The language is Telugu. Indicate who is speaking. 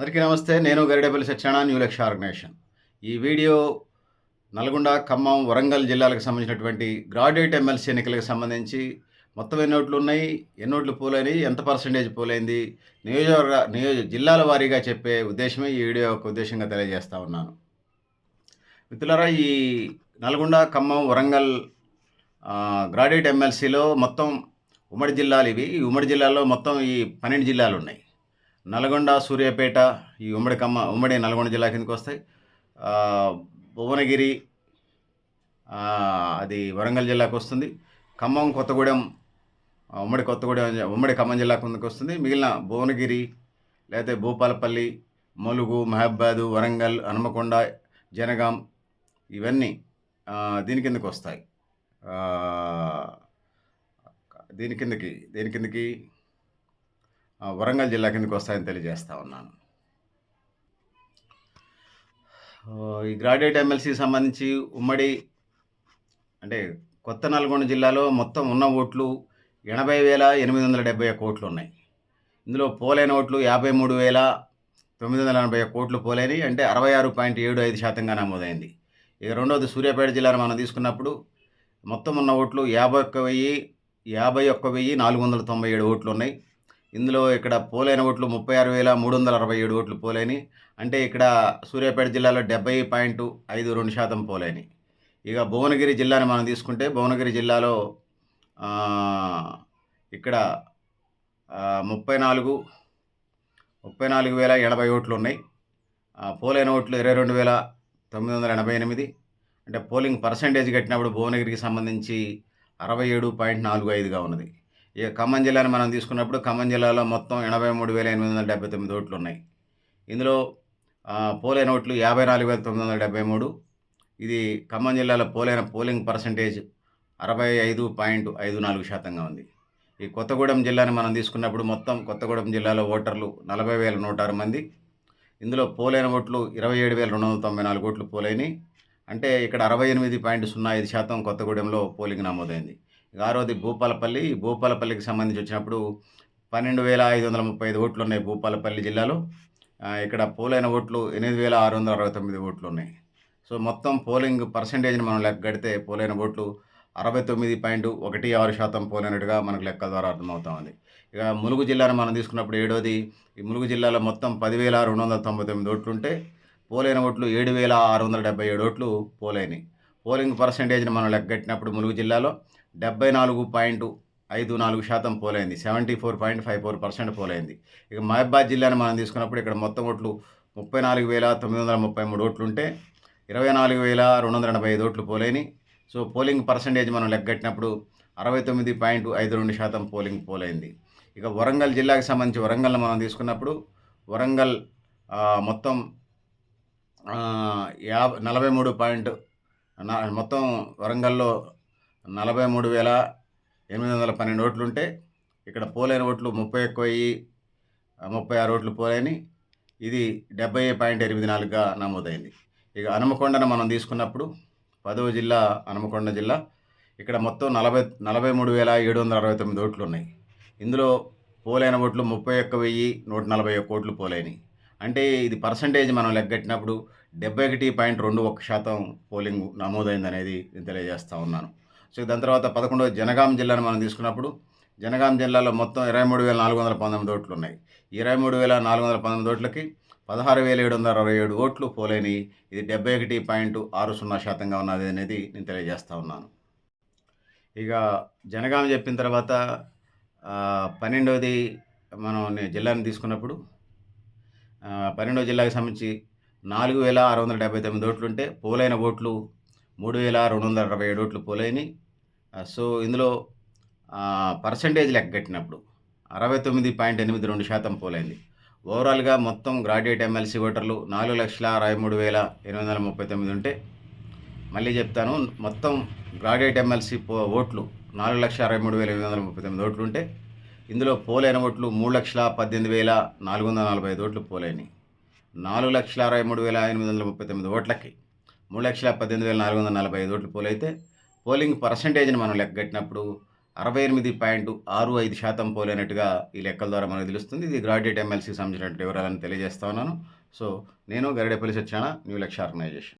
Speaker 1: అందరికీ నమస్తే నేను గరిడేపల్లి సత్యనారాయణ న్యూ లక్ష్య ఆర్గనైజేషన్ ఈ వీడియో నల్గొండ ఖమ్మం వరంగల్ జిల్లాలకు సంబంధించినటువంటి గ్రాడ్యుయేట్ ఎమ్మెల్సీ ఎన్నికలకు సంబంధించి మొత్తం ఎన్ని ఓట్లు ఉన్నాయి ఎన్ని ఓట్లు పోలైనవి ఎంత పర్సంటేజ్ పోలైంది నియోజకవర్గ నియోజ జిల్లాల వారీగా చెప్పే ఉద్దేశమే ఈ వీడియో యొక్క ఉద్దేశంగా తెలియజేస్తా ఉన్నాను. మిత్రులారా ఈ నల్గొండ ఖమ్మం వరంగల్ గ్రాడ్యుయేట్ ఎమ్మెల్సీలో మొత్తం ఉమ్మడి జిల్లాలు ఇవి. ఈ ఉమ్మడి జిల్లాలో మొత్తం ఈ పన్నెండు జిల్లాలు ఉన్నాయి. నల్గొండ సూర్యాపేట ఈ ఉమ్మడి కమ్మ ఉమ్మడి నల్గొండ జిల్లా కిందకి వస్తాయి. భువనగిరి అది వరంగల్ జిల్లాకు వస్తుంది. ఖమ్మం కొత్తగూడెం ఉమ్మడి కొత్తగూడెం ఉమ్మడి ఖమ్మం జిల్లా కిందకి వస్తుంది. మిగిలిన భువనగిరి లేకపోతే భూపాలపల్లి ములుగు మహబాదు వరంగల్ హనుమకొండ జనగాం ఇవన్నీ దీని కిందకి వస్తాయి. దీని కిందకి దీని కిందకి వరంగల్ జిల్లా కిందకి వస్తాయని తెలియజేస్తా ఉన్నాను. ఈ గ్రాడ్యుయేట్ ఎమ్మెల్సీకి సంబంధించి ఉమ్మడి అంటే కొత్త నల్గొండ జిల్లాలో మొత్తం ఉన్న ఓట్లు ఎనభై వేల ఎనిమిది వందల డెబ్బై కోట్లు ఉన్నాయి. ఇందులో పోలైన ఓట్లు యాభై మూడు వేల తొమ్మిది వందల ఎనభై కోట్లు పోలేని అంటే అరవై ఆరు పాయింట్ ఏడు ఐదు శాతంగా నమోదైంది. ఇక రెండవది సూర్యాపేట జిల్లాను మనం తీసుకున్నప్పుడు మొత్తం ఉన్న ఓట్లు యాభై ఒక్క వెయ్యి యాభై ఒక్క వెయ్యి నాలుగు వందల తొంభై ఏడు ఓట్లు ఉన్నాయి. ఇందులో ఇక్కడ పోలైన ఓట్లు ముప్పై ఆరు వేల మూడు వందల అరవై ఏడు ఓట్లు పోలేని అంటే ఇక్కడ సూర్యాపేట జిల్లాలో డెబ్బై పాయింట్ ఐదు రెండు శాతం పోలేని ఇక భువనగిరి జిల్లాని మనం తీసుకుంటే భువనగిరి జిల్లాలో ఇక్కడ ముప్పై నాలుగు ముప్పై నాలుగు వేల ఎనభై ఓట్లు ఉన్నాయి పోలైన ఓట్లు ఇరవై రెండు వేల తొమ్మిది వందల ఎనభై ఎనిమిది. అంటే పోలింగ్ పర్సంటేజ్ కట్టినప్పుడు భువనగిరికి సంబంధించి అరవై ఏడు పాయింట్ నాలుగు ఐదుగా ఉన్నది. ఇక ఖమ్మం జిల్లాని మనం తీసుకున్నప్పుడు ఖమ్మం జిల్లాలో మొత్తం ఎనభై మూడు వేల ఎనిమిది వందల డెబ్బై తొమ్మిది ఓట్లు ఉన్నాయి ఇందులో ఆ, పోలైన ఓట్లు యాభై నాలుగు వేల తొమ్మిది వందల డెబ్బై మూడు. ఇది ఖమ్మం జిల్లాలో పోలైన పోలింగ్ పర్సంటేజ్ అరవై ఐదు పాయింట్ ఐదు నాలుగు శాతంగా ఉంది. ఈ కొత్తగూడెం జిల్లాని మనం తీసుకున్నప్పుడు మొత్తం కొత్తగూడెం జిల్లాలో ఓటర్లు నలభై వేల నూట ఆరు మంది. ఇందులో పోలైన ఓట్లు ఇరవై ఏడు వేల రెండు వందల తొంభై నాలుగు ఓట్లు పోలైనవి అంటే ఇక్కడ అరవై ఎనిమిది పాయింట్ సున్నా ఐదు శాతం కొత్తగూడెంలో పోలింగ్ నమోదైంది. ఆరోది భూపాలపల్లి. భూపాలపల్లికి సంబంధించి వచ్చినప్పుడు పన్నెండు వేల ఐదు వందల ముప్పై ఐదు ఓట్లు ఉన్నాయి భూపాలపల్లి జిల్లాలో. ఇక్కడ పోలైన ఓట్లు ఎనిమిది వేల ఆరు వందల అరవై తొమ్మిది ఓట్లు ఉన్నాయి సో మొత్తం పోలింగ్ పర్సంటేజ్ని మనం లెక్క కడితే పోలైన ఓట్లు అరవై తొమ్మిది పాయింట్ ఒకటి ఆరు శాతం పోలినట్టుగా మనకు లెక్క ద్వారా అర్థమవుతా ఉంది. ఇక ములుగు జిల్లాను మనం తీసుకున్నప్పుడు ఏడోది ఈ ములుగు జిల్లాలో మొత్తం పదివేల రెండు వందల తొంభై తొమ్మిది ఓట్లు ఉంటే పోలైన ఓట్లు ఏడు వేల ఆరు వందల డెబ్బై ఏడు ఓట్లు పోలైనవి పోలింగ్ పర్సంటేజ్ని మనం లెక్కగట్టినప్పుడు ములుగు జిల్లాలో డెబ్బై నాలుగు పాయింట్ ఐదు నాలుగు శాతం పోలైంది. Seventy four point five four percent పోలైంది. ఇక మహబాద్ జిల్లాను మనం తీసుకున్నప్పుడు ఇక్కడ మొత్తం ఓట్లు ముప్పై నాలుగు వేల తొమ్మిది వందల ముప్పై మూడు ఓట్లు ఉంటే ఇరవై నాలుగు వేల రెండు వందల ఎనభై ఐదు ఓట్లు పోలేని సో పోలింగ్ పర్సంటేజ్ మనం లెక్కట్టినప్పుడు అరవై తొమ్మిది పాయింట్ ఐదు రెండు శాతం పోలింగ్ పోలైంది. ఇక వరంగల్ జిల్లాకి సంబంధించి వరంగల్ని మనం తీసుకున్నప్పుడు వరంగల్ మొత్తం యాభై నలభై మూడు పాయింట్ మొత్తం వరంగల్లో నలభై మూడు వేల ఎనిమిది వందల పన్నెండు ఓట్లు ఉంటే ఇక్కడ పోలైన ఓట్లు ముప్పై ఎక్కువ వెయ్యి ముప్పై ఆరు ఓట్లు పోలేని ఇది డెబ్బై పాయింట్ ఎనిమిది నాలుగుగా నమోదైంది. ఇక హనుమకొండను మనం తీసుకున్నప్పుడు పదవ జిల్లా హనుమకొండ జిల్లా ఇక్కడ మొత్తం నలభై నలభై మూడు వేల ఏడు వందల అరవై తొమ్మిది ఓట్లు ఉన్నాయి ఇందులో పోలైన ఓట్లు ముప్పై ఒక్క వెయ్యి నూట నలభై ఒక్క ఓట్లు పోలైనవి అంటే ఇది పర్సంటేజ్ మనం లెగ్గట్టినప్పుడు డెబ్బై ఒకటి పాయింట్ రెండు ఒక్క శాతం పోలింగ్ నమోదైంది అనేది నేను తెలియజేస్తూ ఉన్నాను. సో దాని తర్వాత పదకొండవ జనగాం జిల్లాను మనం తీసుకున్నప్పుడు జనగాం జిల్లాలో మొత్తం ఇరవై మూడు వేల నాలుగు వందల పంతొమ్మిది ఓట్లు ఉన్నాయి ఇరవై మూడు వేల నాలుగు వందల పంతొమ్మిది ఓట్లకి పదహారు వేల ఏడు వందల అరవై ఏడు ఓట్లు పోలేని ఇది డెబ్బై ఒకటి పాయింట్ ఆరు సున్నా శాతంగా ఉన్నది అనేది నేను తెలియజేస్తూ ఉన్నాను. ఇక జనగాం చెప్పిన తర్వాత పన్నెండవది మనం జిల్లాని తీసుకున్నప్పుడు పన్నెండవ జిల్లాకి సంబంధించి నాలుగు వేల ఆరు వందల డెబ్బై తొమ్మిది ఓట్లు ఉంటే పోలైన ఓట్లు మూడు వేల రెండు వందల అరవై ఏడు ఓట్లు పోలైనవి సో ఇందులో పర్సంటేజ్ లెక్క కట్టినప్పుడు అరవై తొమ్మిది పాయింట్ ఎనిమిది రెండు శాతం పోలైంది. ఓవరాల్గా మొత్తం గ్రాడ్యుయేట్ ఎమ్మెల్సీ ఓటర్లు నాలుగు లక్షల అరవై మూడు వేల ఎనిమిది వందల ముప్పై తొమ్మిది ఉంటే మళ్ళీ చెప్తాను మొత్తం గ్రాడ్యుయేట్ ఎమ్మెల్సీ పో ఓట్లు నాలుగు లక్షల అరవై మూడు వేల ఎనిమిది వందల ముప్పై తొమ్మిది ఓట్లు ఉంటే ఇందులో పోలైన ఓట్లు మూడు లక్షల పద్దెనిమిది వేల నాలుగు వందల నలభై ఐదు ఓట్లు పోలైనవి నాలుగు లక్షల అరవై మూడు వేల ఎనిమిది వందల ముప్పై తొమ్మిది ఓట్లకి మూడు లక్షల పద్దెనిమిది వేల నాలుగు వందల నలభై ఐదు ఓట్లు పోలైతే పోలింగ్ పర్సంటేజ్ని మనం లెక్కగట్టినప్పుడు అరవై ఎనిమిది పాయింట్ ఆరు ఐదు శాతం పోలైనట్టుగా ఈ లెక్కల ద్వారా మనకు తెలుస్తుంది. ఇది గ్రాడ్యుయేట్ ఎమ్మెల్సీకి సంబంధించినటువంటి వివరాలను తెలియజేస్తా ఉన్నాను. సో నేను గరిడేపల్లి సత్యాన న్యూ లక్ష్య ఆర్గనైజేషన్.